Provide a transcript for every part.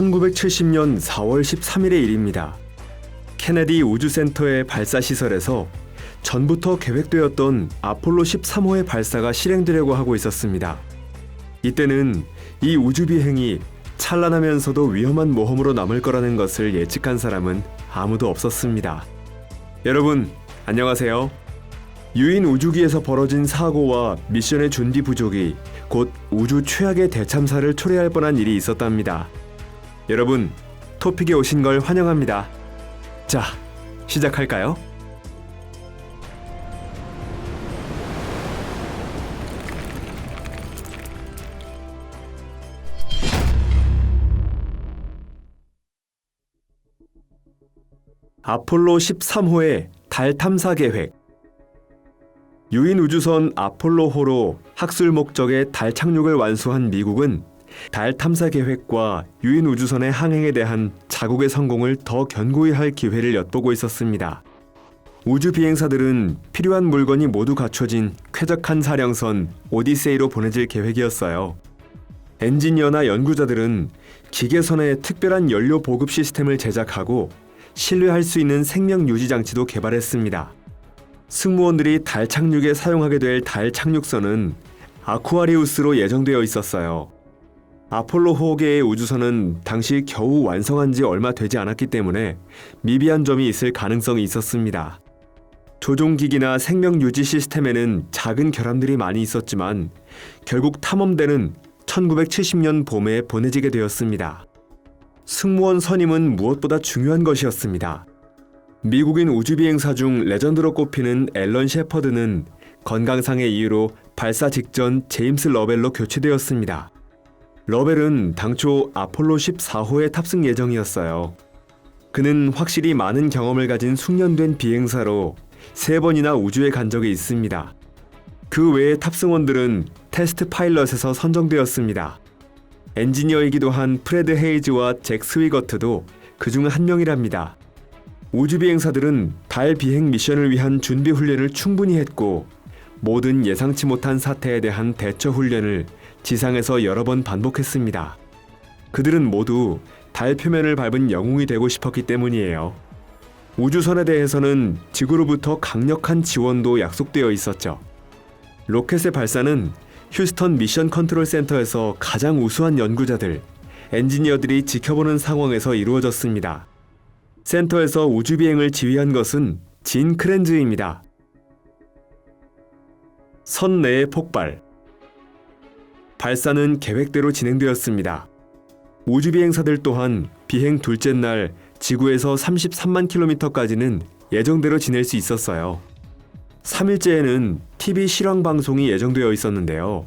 1970년 4월 13일의 일입니다. 케네디 우주센터의 발사 시설에서 전부터 계획되었던 아폴로 13호의 발사가 실행되려고 하고 있었습니다. 이때는 이 우주 비행이 찬란하면서도 위험한 모험으로 남을 거라는 것을 예측한 사람은 아무도 없었습니다. 여러분, 안녕하세요. 유인 우주기에서 벌어진 사고와 미션의 준비 부족이 곧 우주 최악의 대참사를 초래할 뻔한 일이 있었답니다. 여러분, 토픽에 오신 걸 환영합니다. 자, 시작할까요? 아폴로 13호의 달 탐사 계획 유인 우주선 아폴로호로 학술 목적의 달 착륙을 완수한 미국은 달 탐사 계획과 유인 우주선의 항행에 대한 자국의 성공을 더 견고히 할 기회를 엿보고 있었습니다. 우주 비행사들은 필요한 물건이 모두 갖춰진 쾌적한 사령선 오디세이로 보내질 계획이었어요. 엔지니어나 연구자들은 기계선에 특별한 연료 보급 시스템을 제작하고 신뢰할 수 있는 생명 유지 장치도 개발했습니다. 승무원들이 달 착륙에 사용하게 될 달 착륙선은 아쿠아리우스로 예정되어 있었어요. 아폴로 호계의 우주선은 당시 겨우 완성한 지 얼마 되지 않았기 때문에 미비한 점이 있을 가능성이 있었습니다. 조종기기나 생명 유지 시스템에는 작은 결함들이 많이 있었지만 결국 탐험대는 1970년 봄에 보내지게 되었습니다. 승무원 선임은 무엇보다 중요한 것이었습니다. 미국인 우주비행사 중 레전드로 꼽히는 앨런 셰퍼드는 건강상의 이유로 발사 직전 제임스 러벨로 교체되었습니다. 러벨은 당초 아폴로 14호에 탑승 예정이었어요. 그는 확실히 많은 경험을 가진 숙련된 비행사로 세 번이나 우주에 간 적이 있습니다. 그 외의 탑승원들은 테스트 파일럿에서 선정되었습니다. 엔지니어이기도 한 프레드 헤이즈와 잭 스위거트도 그 중 한 명이랍니다. 우주 비행사들은 달 비행 미션을 위한 준비 훈련을 충분히 했고 모든 예상치 못한 사태에 대한 대처 훈련을 지상에서 여러 번 반복했습니다. 그들은 모두 달 표면을 밟은 영웅이 되고 싶었기 때문이에요. 우주선에 대해서는 지구로부터 강력한 지원도 약속되어 있었죠. 로켓의 발사는 휴스턴 미션 컨트롤 센터에서 가장 우수한 연구자들, 엔지니어들이 지켜보는 상황에서 이루어졌습니다. 센터에서 우주 비행을 지휘한 것은 진 크렌즈입니다. 선 내의 폭발. 발사는 계획대로 진행되었습니다. 우주 비행사들 또한 비행 둘째 날 지구에서 33만 킬로미터까지는 예정대로 지낼 수 있었어요. 3일째에는 TV 실황 방송이 예정되어 있었는데요.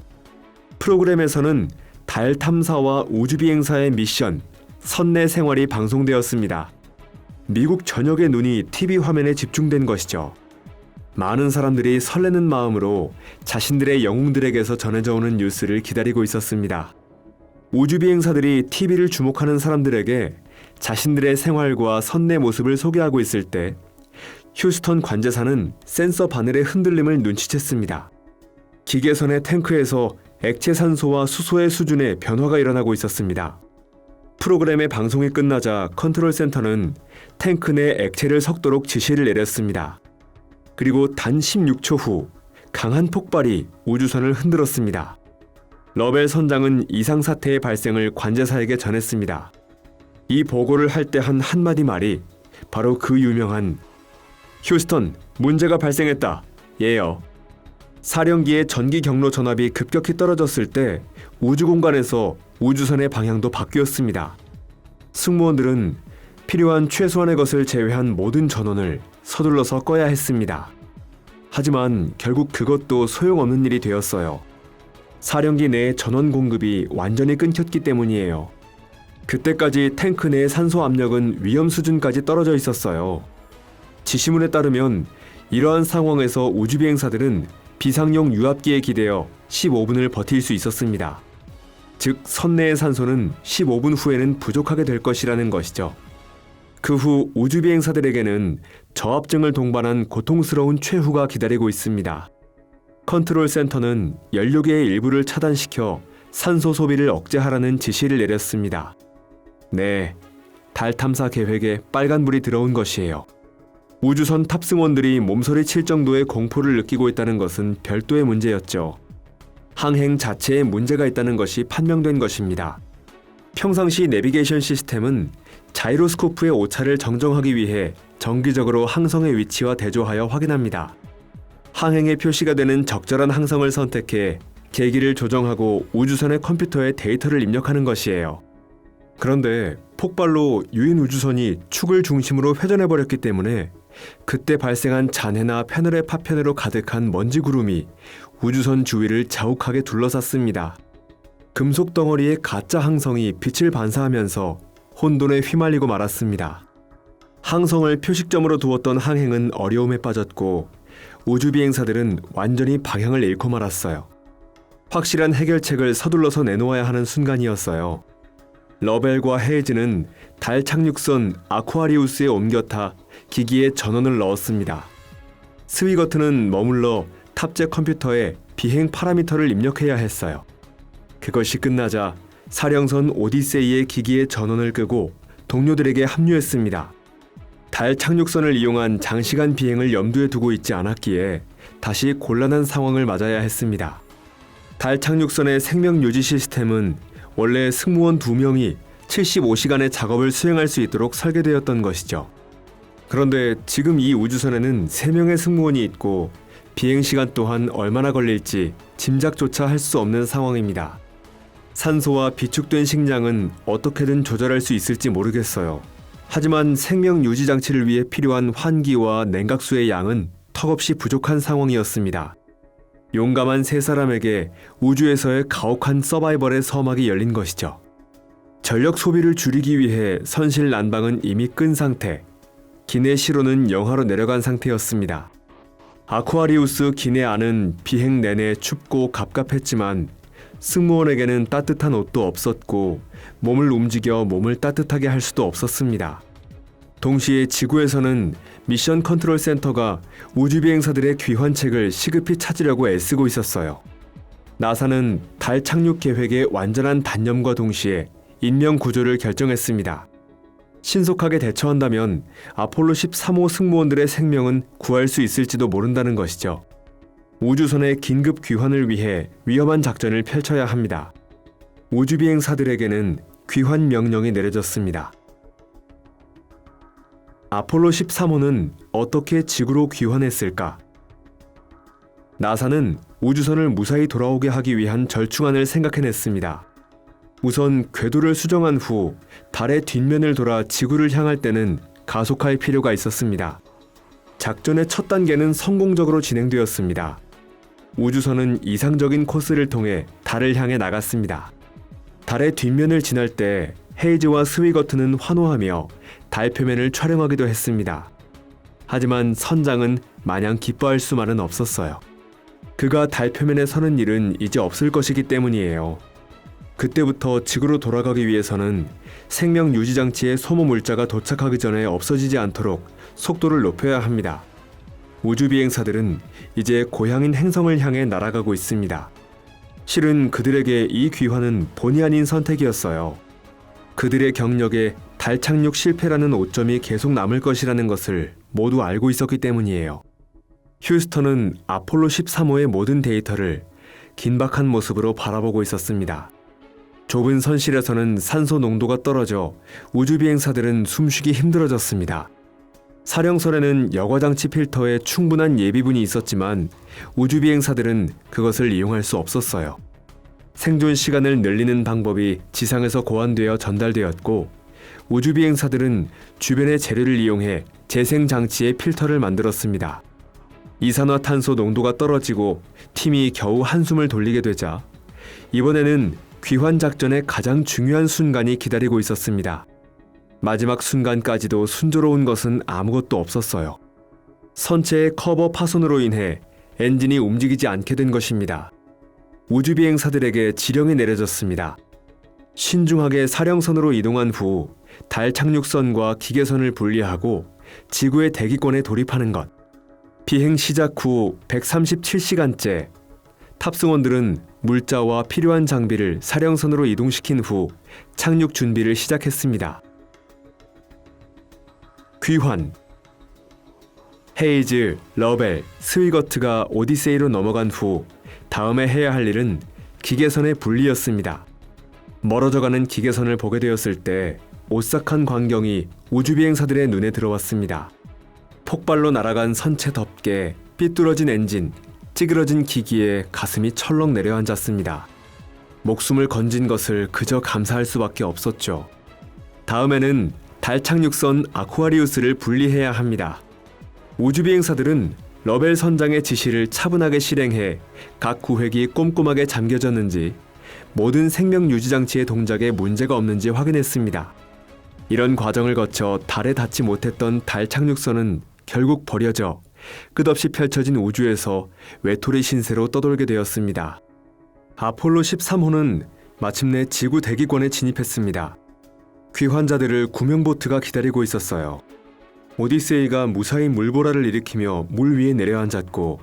프로그램에서는 달 탐사와 우주 비행사의 미션, 선내 생활이 방송되었습니다. 미국 전역의 눈이 TV 화면에 집중된 것이죠. 많은 사람들이 설레는 마음으로 자신들의 영웅들에게서 전해져 오는 뉴스를 기다리고 있었습니다. 우주 비행사들이 TV를 주목하는 사람들에게 자신들의 생활과 선내 모습을 소개하고 있을 때 휴스턴 관제사는 센서 바늘의 흔들림을 눈치챘습니다. 기계선의 탱크에서 액체 산소와 수소의 수준에 변화가 일어나고 있었습니다. 프로그램의 방송이 끝나자 컨트롤 센터는 탱크 내 액체를 섞도록 지시를 내렸습니다. 그리고 단 16초 후 강한 폭발이 우주선을 흔들었습니다. 러벨 선장은 이상 사태의 발생을 관제사에게 전했습니다. 이 보고를 할 때 한 한마디 말이 바로 그 유명한 휴스턴 문제가 발생했다. 예요. 사령기의 전기 경로 전압이 급격히 떨어졌을 때 우주 공간에서 우주선의 방향도 바뀌었습니다. 승무원들은 필요한 최소한의 것을 제외한 모든 전원을 서둘러서 꺼야 했습니다. 하지만 결국 그것도 소용없는 일이 되었어요. 사령기 내 전원 공급이 완전히 끊겼기 때문이에요. 그때까지 탱크 내 산소 압력은 위험 수준까지 떨어져 있었어요. 지시문에 따르면 이러한 상황에서 우주 비행사들은 비상용 유압기에 기대어 15분을 버틸 수 있었습니다. 즉 선내의 산소는 15분 후에는 부족하게 될 것이라는 것이죠. 그 후 우주 비행사들에게는 저압증을 동반한 고통스러운 최후가 기다리고 있습니다. 컨트롤 센터는 연료계의 일부를 차단시켜 산소 소비를 억제하라는 지시를 내렸습니다. 네, 달 탐사 계획에 빨간불이 들어온 것이에요. 우주선 탑승원들이 몸서리 칠 정도의 공포를 느끼고 있다는 것은 별도의 문제였죠. 항행 자체에 문제가 있다는 것이 판명된 것입니다. 평상시 내비게이션 시스템은 자이로스코프의 오차를 정정하기 위해 정기적으로 항성의 위치와 대조하여 확인합니다. 항행의 표시가 되는 적절한 항성을 선택해 계기를 조정하고 우주선의 컴퓨터에 데이터를 입력하는 것이에요. 그런데 폭발로 유인 우주선이 축을 중심으로 회전해 버렸기 때문에 그때 발생한 잔해나 패널의 파편으로 가득한 먼지 구름이 우주선 주위를 자욱하게 둘러쌌습니다. 금속 덩어리의 가짜 항성이 빛을 반사하면서 혼돈에 휘말리고 말았습니다. 항성을 표식점으로 두었던 항행은 어려움에 빠졌고 우주 비행사들은 완전히 방향을 잃고 말았어요. 확실한 해결책을 서둘러서 내놓아야 하는 순간이었어요. 러벨과 헤이즈는 달 착륙선 아쿠아리우스에 옮겨 타 기기에 전원을 넣었습니다. 스위거트는 머물러 탑재 컴퓨터에 비행 파라미터를 입력해야 했어요. 그것이 끝나자 사령선 오디세이의 기기에 전원을 끄고 동료들에게 합류했습니다. 달 착륙선을 이용한 장시간 비행을 염두에 두고 있지 않았기에 다시 곤란한 상황을 맞아야 했습니다. 달 착륙선의 생명 유지 시스템은 원래 승무원 2명이 75시간의 작업을 수행할 수 있도록 설계되었던 것이죠. 그런데 지금 이 우주선에는 3명의 승무원이 있고 비행 시간 또한 얼마나 걸릴지 짐작조차 할 수 없는 상황입니다. 산소와 비축된 식량은 어떻게든 조절할 수 있을지 모르겠어요. 하지만 생명 유지 장치를 위해 필요한 환기와 냉각수의 양은 턱없이 부족한 상황이었습니다. 용감한 세 사람에게 우주에서의 가혹한 서바이벌의 서막이 열린 것이죠. 전력 소비를 줄이기 위해 선실 난방은 이미 끈 상태, 기내 시로는 영하로 내려간 상태였습니다. 아쿠아리우스 기내 안은 비행 내내 춥고 갑갑했지만 승무원에게는 따뜻한 옷도 없었고 몸을 움직여 몸을 따뜻하게 할 수도 없었습니다. 동시에 지구에서는 미션 컨트롤 센터가 우주 비행사들의 귀환책을 시급히 찾으려고 애쓰고 있었어요. 나사는 달 착륙 계획의 완전한 단념과 동시에 인명 구조를 결정했습니다. 신속하게 대처한다면 아폴로 13호 승무원들의 생명은 구할 수 있을지도 모른다는 것이죠. 우주선의 긴급 귀환을 위해 위험한 작전을 펼쳐야 합니다. 우주 비행사들에게는 귀환 명령이 내려졌습니다. 아폴로 13호는 어떻게 지구로 귀환했을까? 나사는 우주선을 무사히 돌아오게 하기 위한 절충안을 생각해냈습니다. 우선 궤도를 수정한 후 달의 뒷면을 돌아 지구를 향할 때는 가속할 필요가 있었습니다. 작전의 첫 단계는 성공적으로 진행되었습니다. 우주선은 이상적인 코스를 통해 달을 향해 나갔습니다. 달의 뒷면을 지날 때 헤이즈와 스위거트는 환호하며 달 표면을 촬영하기도 했습니다. 하지만 선장은 마냥 기뻐할 수만은 없었어요. 그가 달 표면에 서는 일은 이제 없을 것이기 때문이에요. 그때부터 지구로 돌아가기 위해서는 생명 유지 장치의 소모 물자가 도착하기 전에 없어지지 않도록 속도를 높여야 합니다. 우주 비행사들은 이제 고향인 행성을 향해 날아가고 있습니다. 실은 그들에게 이 귀환은 본의 아닌 선택이었어요. 그들의 경력에 달 착륙 실패라는 오점이 계속 남을 것이라는 것을 모두 알고 있었기 때문이에요. 휴스턴은 아폴로 13호의 모든 데이터를 긴박한 모습으로 바라보고 있었습니다. 좁은 선실에서는 산소 농도가 떨어져 우주 비행사들은 숨쉬기 힘들어졌습니다. 사령선에는 여과장치 필터에 충분한 예비분이 있었지만 우주 비행사들은 그것을 이용할 수 없었어요. 생존 시간을 늘리는 방법이 지상에서 고안되어 전달되었고 우주 비행사들은 주변의 재료를 이용해 재생 장치의 필터를 만들었습니다. 이산화탄소 농도가 떨어지고 팀이 겨우 한숨을 돌리게 되자 이번에는 귀환 작전의 가장 중요한 순간이 기다리고 있었습니다. 마지막 순간까지도 순조로운 것은 아무것도 없었어요. 선체의 커버 파손으로 인해 엔진이 움직이지 않게 된 것입니다. 우주 비행사들에게 지령이 내려졌습니다. 신중하게 사령선으로 이동한 후 달 착륙선과 기계선을 분리하고 지구의 대기권에 돌입하는 것. 비행 시작 후 137시간째 탑승원들은 물자와 필요한 장비를 사령선으로 이동시킨 후 착륙 준비를 시작했습니다. 귀환 헤이즈, 러벨, 스위거트가 오디세이로 넘어간 후 다음에 해야 할 일은 기계선의 분리였습니다. 멀어져가는 기계선을 보게 되었을 때 오싹한 광경이 우주비행사들의 눈에 들어왔습니다. 폭발로 날아간 선체 덮개, 삐뚤어진 엔진, 찌그러진 기기에 가슴이 철렁 내려앉았습니다. 목숨을 건진 것을 그저 감사할 수밖에 없었죠. 다음에는 달 착륙선 아쿠아리우스를 분리해야 합니다. 우주비행사들은 러벨 선장의 지시를 차분하게 실행해 각 구획이 꼼꼼하게 잠겨졌는지 모든 생명 유지 장치의 동작에 문제가 없는지 확인했습니다. 이런 과정을 거쳐 달에 닿지 못했던 달 착륙선은 결국 버려져 끝없이 펼쳐진 우주에서 외톨이 신세로 떠돌게 되었습니다. 아폴로 13호는 마침내 지구 대기권에 진입했습니다. 귀환자들을 구명보트가 기다리고 있었어요. 오디세이가 무사히 물보라를 일으키며 물 위에 내려앉았고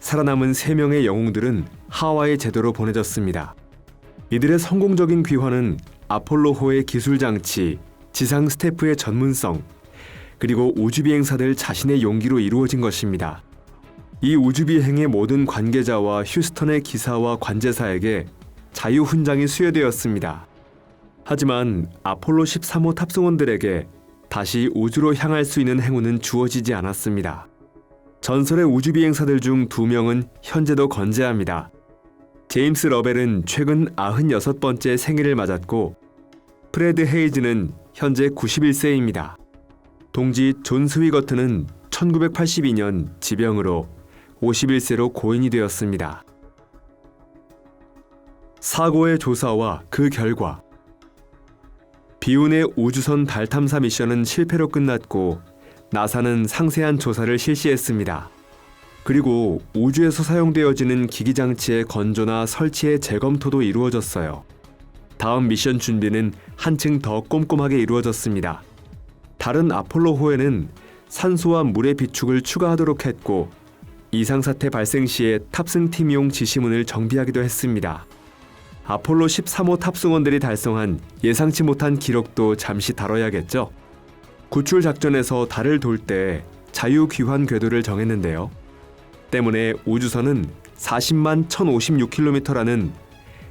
살아남은 세 명의 영웅들은 하와이 제도로 보내졌습니다. 이들의 성공적인 귀환은 아폴로호의 기술 장치, 지상 스태프의 전문성, 그리고 우주 비행사들 자신의 용기로 이루어진 것입니다. 이 우주 비행의 모든 관계자와 휴스턴의 기사와 관제사에게 자유 훈장이 수여되었습니다. 하지만 아폴로 13호 탑승원들에게 다시 우주로 향할 수 있는 행운은 주어지지 않았습니다. 전설의 우주비행사들 중 두 명은 현재도 건재합니다. 제임스 러벨은 최근 96번째 생일을 맞았고 프레드 헤이즈는 현재 91세입니다. 동지 존 스위거트는 1982년 지병으로 51세로 고인이 되었습니다. 사고의 조사와 그 결과 비운의 우주선 달 탐사 미션은 실패로 끝났고 나사는 상세한 조사를 실시했습니다. 그리고 우주에서 사용되어지는 기기 장치의 건조나 설치의 재검토도 이루어졌어요. 다음 미션 준비는 한층 더 꼼꼼하게 이루어졌습니다. 다른 아폴로호에는 산소와 물의 비축을 추가하도록 했고 이상 사태 발생 시에 탑승팀용 지시문을 정비하기도 했습니다. 아폴로 13호 탑승원들이 달성한 예상치 못한 기록도 잠시 다뤄야겠죠. 구출 작전에서 달을 돌 때 자유 귀환 궤도를 정했는데요. 때문에 우주선은 40만 1056km라는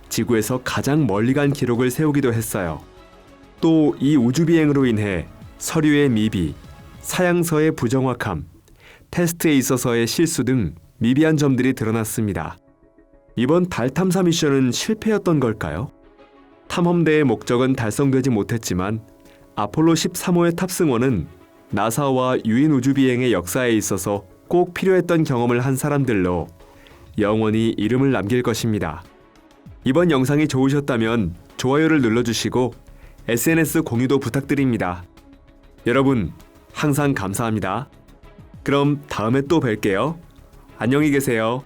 지구에서 가장 멀리 간 기록을 세우기도 했어요. 또 이 우주 비행으로 인해 서류의 미비, 사양서의 부정확함, 테스트에 있어서의 실수 등 미비한 점들이 드러났습니다. 이번 달 탐사 미션은 실패였던 걸까요? 탐험대의 목적은 달성되지 못했지만 아폴로 13호의 탑승원은 나사와 유인 우주 비행의 역사에 있어서 꼭 필요했던 경험을 한 사람들로 영원히 이름을 남길 것입니다. 이번 영상이 좋으셨다면 좋아요를 눌러주시고 SNS 공유도 부탁드립니다. 여러분, 항상 감사합니다. 그럼 다음에 또 뵐게요. 안녕히 계세요.